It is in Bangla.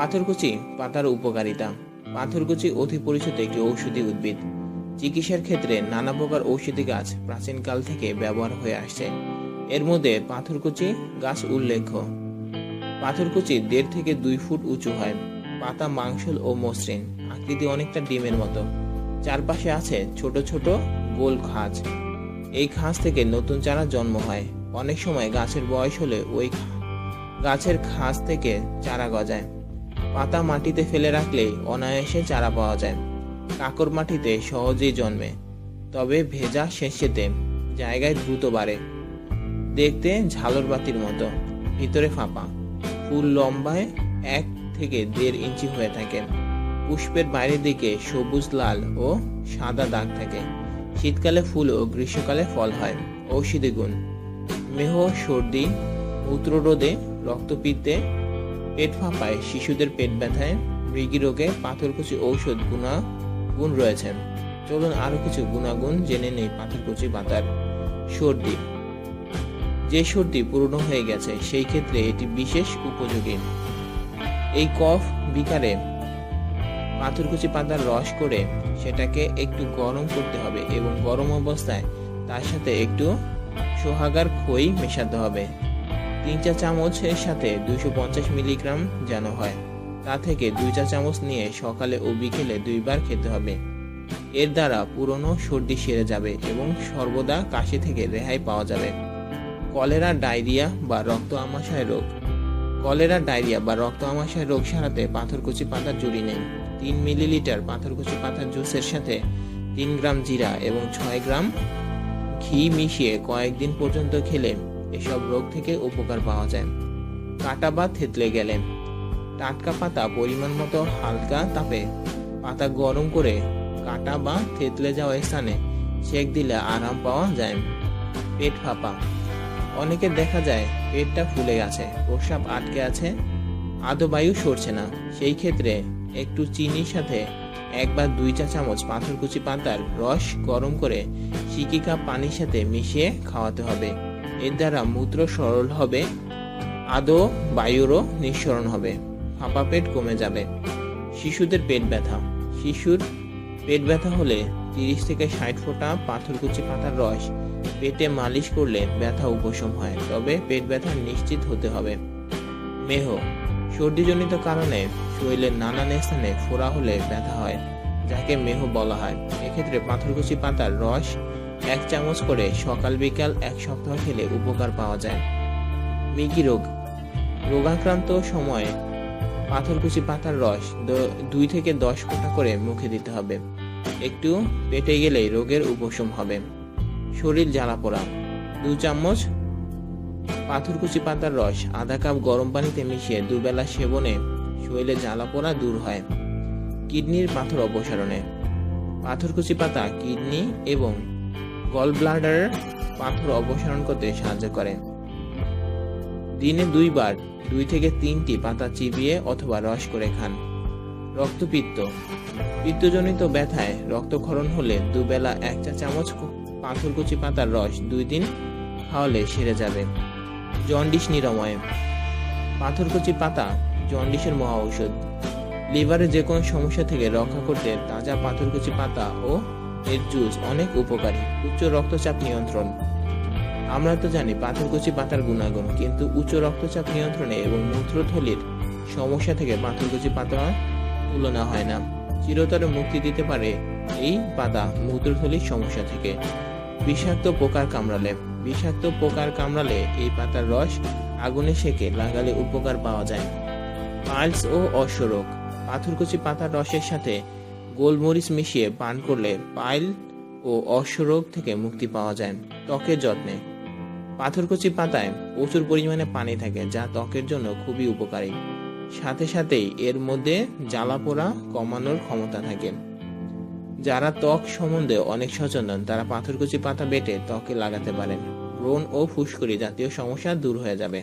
পাথরকুচি, পাতার উপকারিতা। পাথরকুচি অতি পরিচিত একটি ঔষধি উদ্ভিদ। চিকিৎসার ক্ষেত্রে নানা প্রকার ঔষধি গাছ প্রাচীনকাল থেকে ব্যবহার হয়ে আসছে। এর মধ্যে পাথরকুচি গাছ উল্লেখ্য। পাথরকুচি দেড় থেকে দুই ফুট উঁচু হয়। পাতা মাংসল ও মসৃণ। আকৃতি অনেকটা ডিমের মতো। চারপাশে আছে ছোট ছোট গোল খাঁজ। এই খাঁজ থেকে নতুন চারা জন্ম হয়। অনেক সময় গাছের বয়স হলে ওই গাছের খাঁজ থেকে চারা গজায়। পাতা মাটিতে ফেলে রাখলে অনায়াসে চারা পাওয়া যায়। কাকর মাটিতে সহজেই জন্মে। তবে ভেজা শেষেতে জায়গায় দ্রুত বাড়ে। দেখতে ঝালর বাতির মতো, ভিতরে ফাঁপা। ফুল লম্বায় এক থেকে দেড় ইঞ্চি হয়ে থাকে। পুষ্পের বাইরের দিকে সবুজ লাল ও সাদা দাগ থাকে। শীতকালে ফুল ও গ্রীষ্মকালে ফল হয়। ঔষধি গুণ। মেহ, সর্দি, মূত্ররোধে, রক্তপিত্তে পেট ফাঁপায় শিশুদের পেট ব্যথায়, মৃগী রোগে, পাথরকুচি ঔষধ গুণা গুণ রয়েছে। চলুন আরও কিছু গুণাগুণ জেনে নেই পাথরকুচি পাতার সর্দি। যে সর্দি পুরনো হয়ে গেছে, সেই ক্ষেত্রে এটি বিশেষ উপযোগী। এই কফ বিকারে পাথরকুচি পাতার রস করে সেটাকে একটু গরম করতে হবে এবং গরম অবস্থায় তার সাথে একটু সোহাগার খই মেশাতে হবে। তিন চা চামচের সাথে দুইশো পঞ্চাশ মিলিগ্রাম যেন হয়। তা থেকে দুই চা চামচ নিয়ে সকালে ও বিকেলে দুইবার খেতে হবে। এর দ্বারা পুরনো সর্দি সেরে যাবে এবং সর্বদা কাশি থেকে রেহাই পাওয়া যাবে। কলেরা, ডায়রিয়া বা রক্ত আমাশয় রোগ। কলেরা, ডায়রিয়া বা রক্ত আমাশয় রোগ সারাতে পাথরকুচি পাতার জুড়ি নেই। তিন মিলিলিটার পাথরকুচি পাতার জুসের সাথে তিন গ্রাম জিরা এবং ছয় গ্রাম ঘি মিশিয়ে কয়েকদিন পর্যন্ত খেলে এসব রোগ থেকে উপকার পাওয়া যায়। কাটা বা থেতলে গেলে টাটকা পাতা পরিমাণ মতো হালকা তাপে পাতা গরম করে কাটা বা থেতলে যাওয়া স্থানে সেক দিলে আরাম পাওয়া যায়। পেট ফাঁপা। অনেকে দেখা যায় পেটটা ফুলে গেছে, প্রস্রাব আটকে আছে, আদো বায়ু সরছে না। সেই ক্ষেত্রে একটু চিনির সাথে এক বা দুই চা চামচ পাথরকুচি পাতার রস গরম করে সিকি কাপ পানির সাথে মিশিয়ে খাওয়াতে হবে। এর দ্বারা মূত্র সরল হবে, আদো বায়ুরও নিঃসরণ হবে, ফাঁপা পেট কমে যাবে। শিশুদের পেট ব্যথা। শিশুর পেট ব্যথা হলে তিরিশ থেকে ষাট ফোঁটা পাথরকুচি পাতার রস পেটে মালিশ করলে ব্যথা উপশম হয়, তবে পেট ব্যথা নিশ্চিত হতে হবে। মেহ। সর্দিজনিত কারণে শরীরের নানান স্থানে ফোড়া হলে ব্যথা হয়, যাকে মেহ বলা হয়। এক্ষেত্রে পাথরকুচি পাতার রস এক চামচ করে সকাল বিকাল এক সপ্তাহ খেলে উপকার পাওয়া যায়। মিকি রোগ। রোগাক্রান্ত সময়ে পাথরকুচি পাতার রস দুই থেকে দশ ফোঁটা করে মুখে দিতে হবে। একটু পেটে গেলেই রোগের উপশম হবে। শরীর জ্বালা পোড়া। দু চামচ পাথরকুচি পাতার রস আধা কাপ গরম পানিতে মিশিয়ে দুবেলা সেবনে শরীরে জ্বালা পোড়া দূর হয়। কিডনির পাথর অপসারণে। পাথরকুচি পাতা কিডনি এবং গল ব্লাডারের পাথর অপসারণ করতে সাহায্য করে। দিনে দুইবার দুই থেকে তিনটি পাতা চিবিয়ে অথবা রস করে খান। রক্তপিত্ত। পিত্তজনিত ব্যথায় রক্তক্ষরণ হলে দুবেলা এক চা চামচ পাথরকুচি পাতার রস দুই দিন খাওয়ালে সেরে যাবে। জন্ডিস নিরাময়। পাথরকুচি পাতা জন্ডিসের মহা ঔষধ। লিভারে যে কোনো সমস্যা থেকে রক্ষা করতে তাজা পাথরকুচি পাতা ও এর জুস অনেক উপকারী। উচ্চ রক্তচাপ নিয়ন্ত্রণ। আমরা তো জানি পাথরকুচি পাতার গুণাগুণ, কিন্তু উচ্চ রক্তচাপ নিয়ন্ত্রণে এবং মূত্রথলির সমস্যা থেকে পাথরকুচি পাতা তুলনা হয় না। চিরতরে মুক্তি দিতে পারে এই পাতা মূত্রথলির সমস্যা থেকে। বিষাক্ত পোকার কামড়ালে। বিষাক্ত পোকার কামড়ালে এই পাতার রস আগুনে সেকে লাগালে উপকার পাওয়া যায়। পাইলস ও অশ্বরোগ। পাথরকুচি পাতার রসের সাথে গোলমরিচ মিশিয়ে পান করলে পাইল ও অশ্বরোগ থেকে মুক্তি পাওয়া যায়। ত্বকের যত্নে। পাথরকুচি পাতায় প্রচুর পরিমাণে পানি থাকে, যা ত্বকের জন্য খুবই উপকারী। সাথে সাথেই এর মধ্যে জ্বালা পোড়া কমানোর ক্ষমতা থাকে। যারা ত্বক সম্বন্ধে অনেক সচেতন, তারা পাথরকুচি পাতা বেটে ত্বকে লাগাতে পারেন। ব্রণ ও ফুসকুড়ি জাতীয় সমস্যা দূর হয়ে যাবে।